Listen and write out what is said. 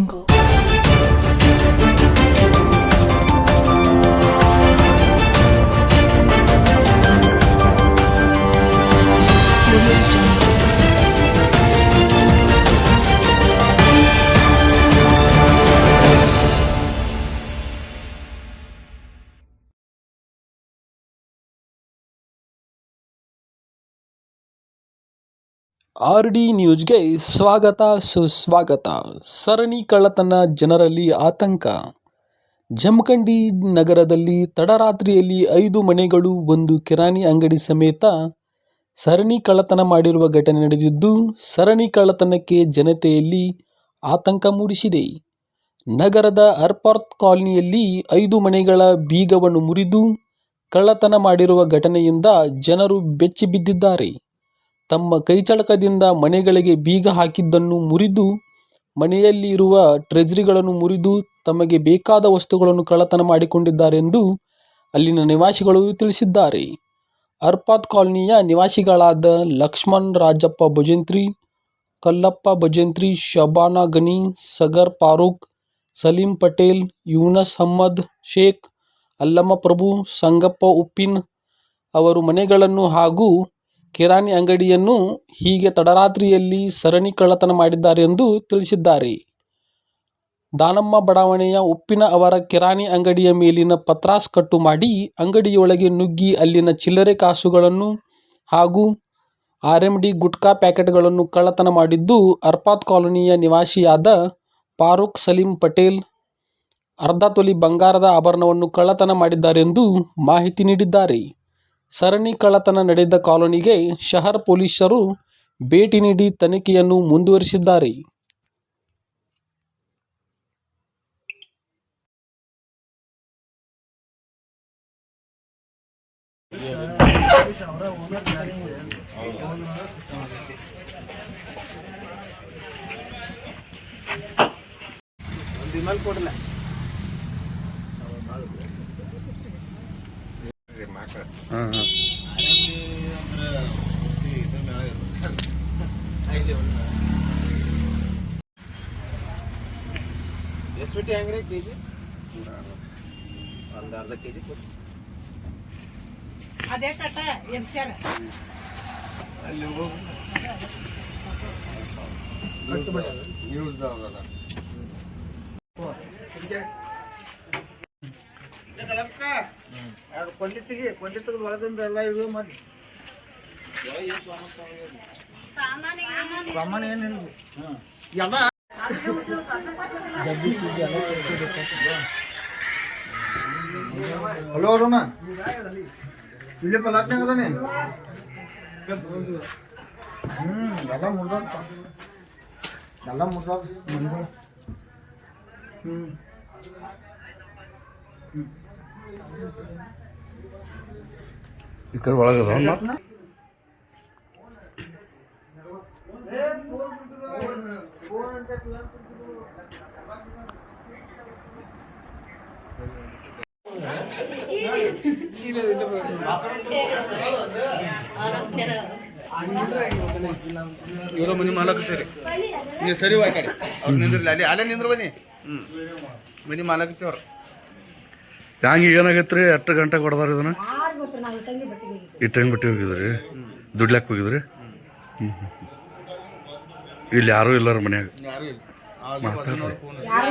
jungle. R D ನ್ಯೂಸ್ಗೆ ಸ್ವಾಗತ, ಸುಸ್ವಾಗತ. ಸರಣಿ ಕಳ್ಳತನ ಜನರಲ್ಲಿ ಆತಂಕ. ಜಮಖಂಡಿ ನಗರದಲ್ಲಿ ತಡರಾತ್ರಿಯಲ್ಲಿ ಐದು ಮನೆಗಳು, ಒಂದು ಕಿರಾಣಿ ಅಂಗಡಿ ಸಮೇತ ಸರಣಿ ಕಳ್ಳತನ ಮಾಡಿರುವ ಘಟನೆ ನಡೆದಿದ್ದು, ಸರಣಿ ಕಳ್ಳತನಕ್ಕೆ ಜನತೆಯಲ್ಲಿ ಆತಂಕ ಮೂಡಿಸಿದೆ. ನಗರದ ಅರ್ಪರ್ತ್ ಕಾಲನಿಯಲ್ಲಿ ಐದು ಮನೆಗಳ ಬೀಗವನ್ನು ಮುರಿದು ಕಳ್ಳತನ ಮಾಡಿರುವ ಘಟನೆಯಿಂದ ಜನರು ಬೆಚ್ಚಿ ಬಿದ್ದಿದ್ದಾರೆ ತಮ್ಮ ಕೈಚಳಕದಿಂದ ಮನೆಗಳಿಗೆ ಬೀಗ ಹಾಕಿದ್ದನ್ನು ಮುರಿದು, ಮನೆಯಲ್ಲಿ ಇರುವ ಟ್ರೆಜರಿಗಳನ್ನು ಮುರಿದು ತಮಗೆ ಬೇಕಾದ ವಸ್ತುಗಳನ್ನು ಕಳ್ಳತನ ಮಾಡಿಕೊಂಡಿದ್ದಾರೆಂದು ಅಲ್ಲಿನ ನಿವಾಸಿಗಳು ತಿಳಿಸಿದ್ದಾರೆ. ಅರ್ಪಾತ್ ಕಾಲೋನಿಯ ನಿವಾಸಿಗಳಾದ ಲಕ್ಷ್ಮಣ್, ರಾಜಪ್ಪ ಭಜಂತ್ರಿ, ಕಲ್ಲಪ್ಪ ಭಜಂತ್ರಿ, ಶಬಾನಾ ಗನಿ ಸಗರ್ ಫಾರೂಕ್, ಸಲೀಂ ಪಟೇಲ್, ಯೂನಸ್ ಅಹಮ್ಮದ್ ಶೇಖ್ ಅಲ್ಲಮ್ಮ ಪ್ರಭು ಸಂಗಪ್ಪ ಉಪ್ಪಿನ್ ಅವರು ಮನೆಗಳನ್ನು ಹಾಗೂ ಕಿರಾಣಿ ಅಂಗಡಿಯನ್ನು ಹೀಗೆ ತಡರಾತ್ರಿಯಲ್ಲಿ ಸರಣಿ ಕಳ್ಳತನ ಮಾಡಿದ್ದಾರೆ ಎಂದು ತಿಳಿಸಿದ್ದಾರೆ. ದಾನಮ್ಮ ಬಡಾವಣೆಯ ಉಪ್ಪಿನ ಅವರ ಕಿರಾಣಿ ಅಂಗಡಿಯ ಮೇಲಿನ ಪತ್ರಾಸ್ ಕಟ್ಟು ಮಾಡಿ ಅಂಗಡಿಯೊಳಗೆ ನುಗ್ಗಿ ಅಲ್ಲಿನ ಚಿಲ್ಲರೆ ಕಾಸುಗಳನ್ನು ಹಾಗೂ ಆರ್ ಎಂ ಡಿ ಗುಟ್ಕಾ ಪ್ಯಾಕೆಟ್ಗಳನ್ನು ಕಳ್ಳತನ ಮಾಡಿದ್ದು ಅರ್ಪಾತ್ ಕಾಲೋನಿಯ ನಿವಾಸಿಯಾದ ಫಾರೂಕ್ ಸಲೀಂ ಪಟೇಲ್ ಅರ್ಧ ತೊಲಿ ಬಂಗಾರದ ಆಭರಣವನ್ನು ಕಳ್ಳತನ ಮಾಡಿದ್ದಾರೆಂದು ಮಾಹಿತಿ ನೀಡಿದ್ದಾರೆ. ಸರಣಿ ಕಳ್ಳತನ ನಡೆದ ಕಾಲೋನಿಗೆ ಶಹರ್ ಪೊಲೀಸರು ಭೇಟಿ ನೀಡಿ ತನಿಖೆಯನ್ನು ಮುಂದುವರಿಸಿದ್ದಾರೆ. ಎಷ್ಟು ಬಿಟ್ಟು ಹೆಂಗ್ರಿ ಕೆ ಜಿ ಒಂದು ಅರ್ಧ ಕೆ ಜಿ ಕೊಡಿ ಅದೇ ಕಟ್ಟ ಎಬ್ಸ್ಯಾರ ಕೊಂಡಿಟ್ಟಿಗೆ ಕೊಂಡಿಟ್ಟದ ಒಳದಿಂದ ಎಲ್ಲ ಇದು ಮಾಡಿ ಸಾಮಾನ್ಯ ಏನಿಲ್ಲ ಎಲ್ಲ ಹಲೋ ಅರುಣ. ಇಲ್ಲಿ ಪಲಾಟ್ನಾಗ ಹ್ಮ್, ಎಲ್ಲ ಮುರ್ದ ಎಲ್ಲ ಮುರ್ದ ಹ್ಮ್. ಈ ಕಡೆ ಒಳಗದ ಇವರು ಮನೆ ಮಾಲಕತ್ತೀರಿ ನೀವು ಸರಿ ಆ ಕಡೆ ಅವ್ರು ನಿಂದ್ರಲಿ ಅಲ್ಲಿ ಅಲ್ಲೇ ನಿಂದ್ರ ಬನ್ನಿ ಹ್ಞೂ ಮನೆ ಮಾಲಕತ್ತೇವ್ರು ಹ್ಯಾಂಗ ಏನಾಗೈತ್ರಿ? ಎಷ್ಟು ಗಂಟೆ ಕೊಡ್ದಾರ ಇದನ್ನ? ಟೈಮ್ ಬಿಟ್ಟು ಹೋಗಿದ್ರಿ? ದುಡ್ಲಾಕ್ ಹೋಗಿದ್ರಿ? ಹ್ಞೂ ಹ್ಞೂ ಇಲ್ಲಿ ಯಾರೂ ಇಲ್ಲಾರ ಮನ್ಯಾಗ? ಮಾತಾಡ್ರಿ ಯಾರು